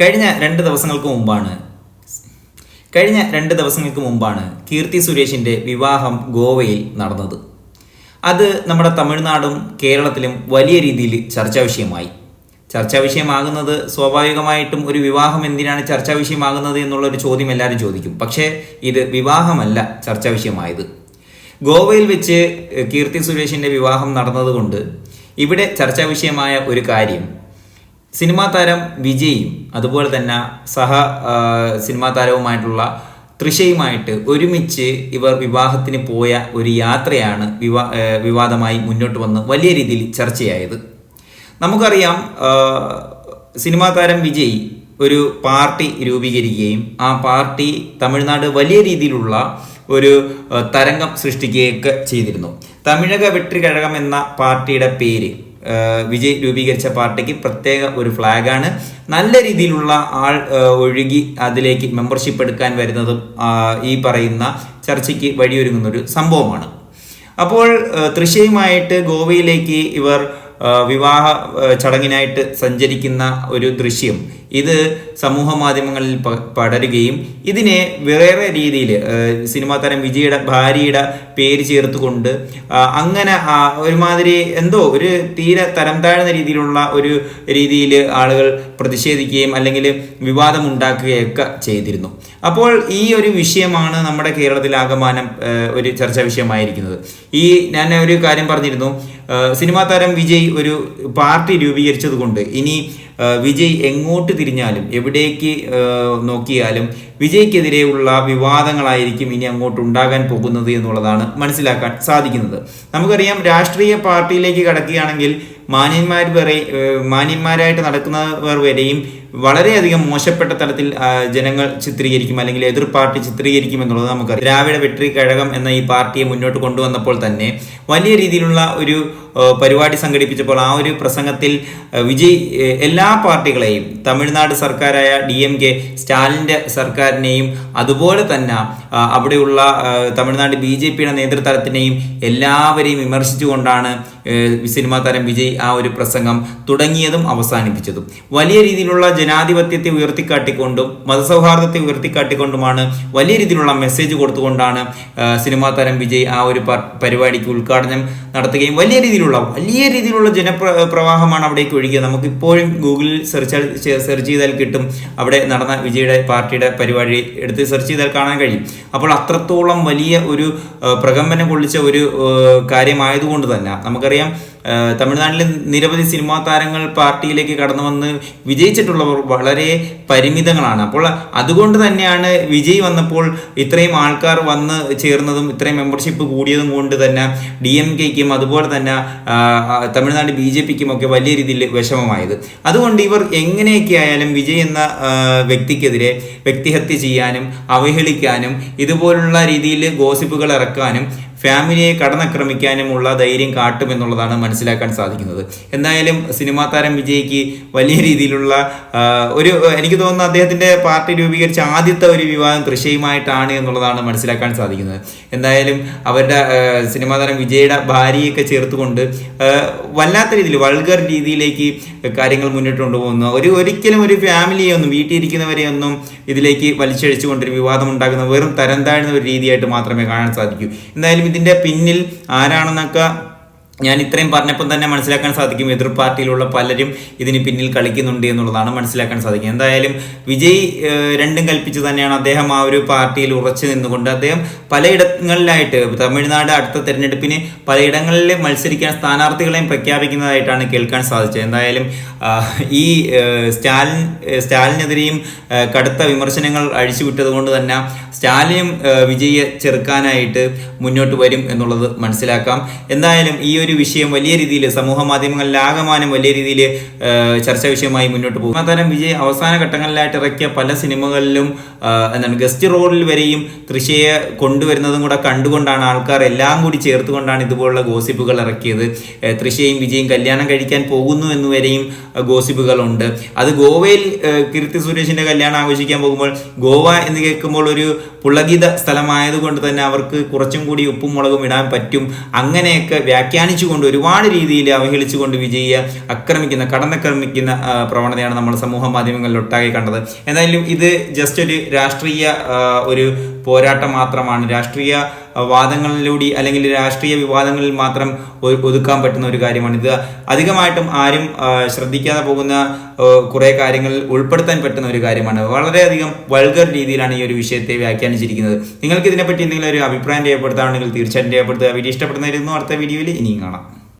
കഴിഞ്ഞ രണ്ട് ദിവസങ്ങൾക്ക് മുമ്പാണ് കഴിഞ്ഞ രണ്ട് ദിവസങ്ങൾക്ക് മുമ്പാണ് കീർത്തി സുരേഷിന്റെ വിവാഹം ഗോവയിൽ നടന്നത്. അത് നമ്മുടെ തമിഴ്നാടും കേരളത്തിലും വലിയ രീതിയിൽ ചർച്ചാ വിഷയമായി. ചർച്ചാ വിഷയമാകുന്നത് സ്വാഭാവികമായിട്ടും ഒരു വിവാഹം എന്തിനാണ് ചർച്ചാ വിഷയമാകുന്നത് എന്നുള്ള ഒരു ചോദ്യം എല്ലാവരും ചോദിക്കും. പക്ഷേ ഇത് വിവാഹമല്ല ചർച്ചാ വിഷയമായത്. ഗോവയിൽ വെച്ച് കീർത്തി സുരേഷിന്റെ വിവാഹം നടന്നതുകൊണ്ട് ഇവിടെ ചർച്ചാ വിഷയമായ ഒരു കാര്യം സിനിമാ താരം വിജയും അതുപോലെ തന്നെ സഹ സിനിമാ താരവുമായിട്ടുള്ള തൃശയുമായിട്ട് ഒരുമിച്ച് ഇവർ വിവാഹത്തിന് പോയ ഒരു യാത്രയാണ് വിവാ വിവാദമായി മുന്നോട്ട് വന്ന് വലിയ രീതിയിൽ ചർച്ചയായത്. നമുക്കറിയാം സിനിമാ താരം വിജയ് ഒരു പാർട്ടി രൂപീകരിക്കുകയും ആ പാർട്ടി തമിഴ്നാട് വലിയ രീതിയിലുള്ള ഒരു തരംഗം സൃഷ്ടിക്കുകയൊക്കെ ചെയ്തിരുന്നു. തമിഴക വെട്രി കഴകം എന്ന പാർട്ടിയുടെ പേര് വിജയ് രൂപീകരിച്ച പാർട്ടിക്ക് പ്രത്യേക ഒരു ഫ്ലാഗാണ്. നല്ല രീതിയിലുള്ള ആൾ ഒഴുകി അതിലേക്ക് മെമ്പർഷിപ്പ് എടുക്കാൻ വരുന്നതും ഈ പറയുന്ന ചർച്ചയ്ക്ക് വഴിയൊരുങ്ങുന്നൊരു സംഭവമാണ്. അപ്പോൾ തൃശ്ശയുമായിട്ട് ഗോവയിലേക്ക് ഇവർ വിവാഹ ചടങ്ങിനായിട്ട് സഞ്ചരിക്കുന്ന ഒരു ദൃശ്യം. ഇത് സമൂഹ മാധ്യമങ്ങളിൽ പടരുകയും ഇതിനെ വേറെ രീതിയിൽ സിനിമാ താരം വിജയുടെ ഭാര്യയുടെ പേര് ചേർത്തുകൊണ്ട് അങ്ങനെ ഒരുമാതിരി എന്തോ ഒരു തീരെ തരം താഴ്ന്ന രീതിയിലുള്ള ഒരു രീതിയിൽ ആളുകൾ പ്രതിഷേധിക്കുകയും അല്ലെങ്കിൽ വിവാദം ഉണ്ടാക്കുകയൊക്കെ ചെയ്തിരുന്നു. അപ്പോൾ ഈ ഒരു വിഷയമാണ് നമ്മുടെ കേരളത്തിൽ ആകമാനം ഒരു ചർച്ചാ വിഷയമായിരിക്കുന്നത്. ഈ ഞാൻ ഒരു കാര്യം പറഞ്ഞിരുന്നു സിനിമാ താരം വിജയ് ഒരു പാർട്ടി രൂപീകരിച്ചതുകൊണ്ട് ഇനി വിജയ് എങ്ങോട്ട് തിരിഞ്ഞാലും എവിടേക്ക് നോക്കിയാലും വിജയ്ക്കെതിരെയുള്ള വിവാദങ്ങളായിരിക്കും ഇനി അങ്ങോട്ട് ഉണ്ടാകാൻ പോകുന്നത് എന്നുള്ളതാണ് മനസ്സിലാക്കാൻ സാധിക്കുന്നത്. നമുക്കറിയാം രാഷ്ട്രീയ പാർട്ടിയിലേക്ക് കടക്കുകയാണെങ്കിൽ മാന്യന്മാർ വരെ മാന്യന്മാരായിട്ട് നടക്കുന്നവർ വരെയും വളരെയധികം മോശപ്പെട്ട തരത്തിൽ ജനങ്ങൾ ചിത്രീകരിക്കും അല്ലെങ്കിൽ എതിർ പാർട്ടി ചിത്രീകരിക്കും എന്നുള്ളത് നമുക്കറിയാം. ദ്രാവിഡ വെട്രി കഴകം എന്ന ഈ പാർട്ടിയെ മുന്നോട്ട് കൊണ്ടുവന്നപ്പോൾ തന്നെ വലിയ രീതിയിലുള്ള ഒരു പരിപാടി സംഘടിപ്പിച്ചപ്പോൾ ആ ഒരു പ്രസംഗത്തിൽ വിജയ് എല്ലാ പാർട്ടികളെയും തമിഴ്നാട് സർക്കാരായ ഡി എം കെ സ്റ്റാലിന്റെ സർക്കാരിനെയും അതുപോലെ തന്നെ അവിടെയുള്ള തമിഴ്നാട് ബി ജെ പിയുടെ നേതൃത്വത്തിനെയും എല്ലാവരെയും വിമർശിച്ചുകൊണ്ടാണ് സിനിമാ താരം വിജയ് ആ ഒരു പ്രസംഗം തുടങ്ങിയതും അവസാനിപ്പിച്ചതും. വലിയ രീതിയിലുള്ള ജനാധിപത്യത്തെ ഉയർത്തിക്കാട്ടിക്കൊണ്ടും മതസൗഹാർദ്ദത്തെ ഉയർത്തിക്കാട്ടിക്കൊണ്ടുമാണ് വലിയ രീതിയിലുള്ള മെസ്സേജ് കൊടുത്തുകൊണ്ടാണ് സിനിമാ താരം വിജയ് ആ ഒരു പരിപാടിക്ക് ഉദ്ഘാടനം നടത്തുകയും വലിയ രീതിയിലുള്ള വലിയ രീതിയിലുള്ള ജനപ്രവാഹമാണ് പ്രവാഹമാണ് അവിടേക്ക് ഒഴുകിയത്. നമുക്ക് ഇപ്പോഴും ഗൂഗിളിൽ സെർച്ച് സെർച്ച് ചെയ്താൽ കിട്ടും. അവിടെ നടന്ന വിജയുടെ പാർട്ടിയുടെ പരിപാടി എടുത്ത് സെർച്ച് ചെയ്താൽ കാണാൻ കഴിയും. അപ്പോൾ അത്രത്തോളം വലിയ ഒരു പ്രകമ്പനം കൊള്ളിച്ച ഒരു കാര്യമായതുകൊണ്ട് തന്നെ നമുക്കറിയാം തമിഴ്നാട്ടിലെ നിരവധി സിനിമാ താരങ്ങൾ പാർട്ടിയിലേക്ക് കടന്നു വന്ന് വിജയിച്ചിട്ടുള്ളവർ വളരെ പരിമിതങ്ങളാണ്. അപ്പോൾ അതുകൊണ്ട് തന്നെയാണ് വിജയ് വന്നപ്പോൾ ഇത്രയും ആൾക്കാർ വന്ന് ചേർന്നതും ഇത്രയും മെമ്പർഷിപ്പ് കൂടിയതും കൊണ്ട് തന്നെ ഡി എം കെക്കും അതുപോലെ തന്നെ തമിഴ്നാട് ബി ജെ പിക്കും ഒക്കെ വലിയ രീതിയിൽ വിഷമമായത്. അതുകൊണ്ട് ഇവർ എങ്ങനെയൊക്കെ ആയാലും വിജയ് എന്ന വ്യക്തിക്കെതിരെ വ്യക്തിഹത്യ ചെയ്യാനും അവഹേളിക്കാനും ഇതുപോലുള്ള രീതിയിൽ ഗോസിപ്പുകൾ ഇറക്കാനും ഫാമിലിയെ കടന്നാക്രമിക്കാനുമുള്ള ധൈര്യം കാട്ടുമെന്നുള്ളതാണ് മനസ്സിലാക്കാൻ സാധിക്കുന്നത്. എന്തായാലും സിനിമാ താരം വിജയ്ക്ക് വലിയ രീതിയിലുള്ള ഒരു എനിക്ക് തോന്നുന്നു അദ്ദേഹത്തിന്റെ പാർട്ടി രൂപീകരിച്ച ആദ്യത്തെ ഒരു വിവാദം തൃശയുമായിട്ടാണ് എന്നുള്ളതാണ് മനസ്സിലാക്കാൻ സാധിക്കുന്നത്. എന്തായാലും അവരുടെ സിനിമാ താരം വിജയുടെ ഭാര്യയൊക്കെ ചേർത്തുകൊണ്ട് വല്ലാത്ത രീതിയിൽ വൾഗർ രീതിയിലേക്ക് കാര്യങ്ങൾ മുന്നോട്ട് കൊണ്ടുപോകുന്നു. ഒരു ഒരിക്കലും ഒരു ഫാമിലിയൊന്നും വീട്ടിലിരിക്കുന്നവരെ ഒന്നും ഇതിലേക്ക് വലിച്ചഴിച്ചുകൊണ്ടൊരു വിവാദം ഉണ്ടാകുന്ന വെറും തരം താഴ്ന്ന ഒരു രീതിയായിട്ട് മാത്രമേ കാണാൻ സാധിക്കൂ. എന്തായാലും ഇതിന്റെ പിന്നിൽ ആരാണെന്നൊക്കെ ഞാൻ ഇത്രയും പറഞ്ഞപ്പോൾ തന്നെ മനസ്സിലാക്കാൻ സാധിക്കും എതിർ പാർട്ടിയിലുള്ള പലരും ഇതിന് പിന്നിൽ കളിക്കുന്നുണ്ട് എന്നുള്ളതാണ് മനസ്സിലാക്കാൻ സാധിക്കും എന്തായാലും വിജയ് രണ്ടും കൽപ്പിച്ച് തന്നെയാണ് അദ്ദേഹം ആ ഒരു പാർട്ടിയിൽ ഉറച്ചു നിന്നുകൊണ്ട് അദ്ദേഹം പലയിടങ്ങളിലായിട്ട് തമിഴ്നാട് അടുത്ത തെരഞ്ഞെടുപ്പിന് പലയിടങ്ങളിൽ മത്സരിക്കാൻ സ്ഥാനാർത്ഥികളെയും പ്രഖ്യാപിക്കുന്നതായിട്ടാണ് കേൾക്കാൻ സാധിച്ചത്. എന്തായാലും ഈ സ്റ്റാലിൻ സ്റ്റാലിനെതിരെയും കടുത്ത വിമർശനങ്ങൾ അഴിച്ചുവിട്ടത് കൊണ്ട് തന്നെ സ്റ്റാലിനും വിജയിയെ വിജയെ ചെറുക്കാനായിട്ട് മുന്നോട്ട് വരും എന്നുള്ളത് മനസ്സിലാക്കാം. എന്തായാലും ഈ ഒരു വിഷയം വലിയ രീതിയിൽ സമൂഹ മാധ്യമങ്ങളിൽ ആകമാനം വലിയ രീതിയിൽ ചർച്ചാ വിഷയമായി മുന്നോട്ട് പോകും. താരം വിജയ് അവസാന ഘട്ടങ്ങളിലായിട്ട് ഇറക്കിയ പല സിനിമകളിലും എന്താണ് ഗസ്റ്റ് റോളിൽ വരെയും തൃശയെ കൊണ്ടുവരുന്നതും കൂടെ കണ്ടുകൊണ്ടാണ് ആൾക്കാർ എല്ലാം കൂടി ചേർത്തുകൊണ്ടാണ് ഇതുപോലുള്ള ഗോസിപ്പുകൾ ഇറക്കിയത്. തൃശയും വിജയും കല്യാണം കഴിക്കാൻ പോകുന്നു എന്ന് വരെയും ഏഹ് ഗോസിപ്പുകളുണ്ട്. അത് ഗോവയിൽ കീർത്തി സുരേഷിന്റെ കല്യാണം ആഘോഷിക്കാൻ പോകുമ്പോൾ ഗോവ എന്ന് കേൾക്കുമ്പോൾ ഒരു പുളകിത സ്ഥലമായതുകൊണ്ട് തന്നെ അവർക്ക് കുറച്ചും കൂടി ഉപ്പും മുളകും ഇടാൻ പറ്റും. അങ്ങനെയൊക്കെ വ്യാഖ്യാനിച്ചുകൊണ്ട് ഒരുപാട് രീതിയിൽ അവഹേളിച്ചുകൊണ്ട് വിജയിയെ ആക്രമിക്കുന്ന കടന്നാക്രമിക്കുന്ന പ്രവണതയാണ് നമ്മൾ സമൂഹ മാധ്യമങ്ങളിൽ ഒട്ടാകെ കണ്ടത്. എന്തായാലും ഇത് ജസ്റ്റ് ഒരു രാഷ്ട്രീയ ഒരു പോരാട്ടം മാത്രമാണ്. രാഷ്ട്രീയ വാദങ്ങളിലൂടെ അല്ലെങ്കിൽ രാഷ്ട്രീയ വിവാദങ്ങളിൽ മാത്രം ഒതുക്കാൻ പറ്റുന്ന ഒരു കാര്യമാണ് ഇത്. അധികമായിട്ടും ആരും ശ്രദ്ധിക്കാതെ പോകുന്ന കുറേ കാര്യങ്ങളിൽ ഉൾപ്പെടുത്താൻ പറ്റുന്ന ഒരു കാര്യമാണ്. വളരെയധികം വൾഗർ രീതിയിലാണ് ഈ ഒരു വിഷയത്തെ വ്യാഖ്യാനിച്ചിരിക്കുന്നത്. നിങ്ങൾക്ക് ഇതിനെപ്പറ്റി എന്തെങ്കിലും ഒരു അഭിപ്രായം രേഖപ്പെടുത്താണെങ്കിൽ തീർച്ചയായിട്ടും രേഖപ്പെടുത്തുക. വീഡിയോ ഇഷ്ടപ്പെടുന്നതായിരുന്നു അടുത്ത വീഡിയോയിൽ ഇനിയും കാണാം.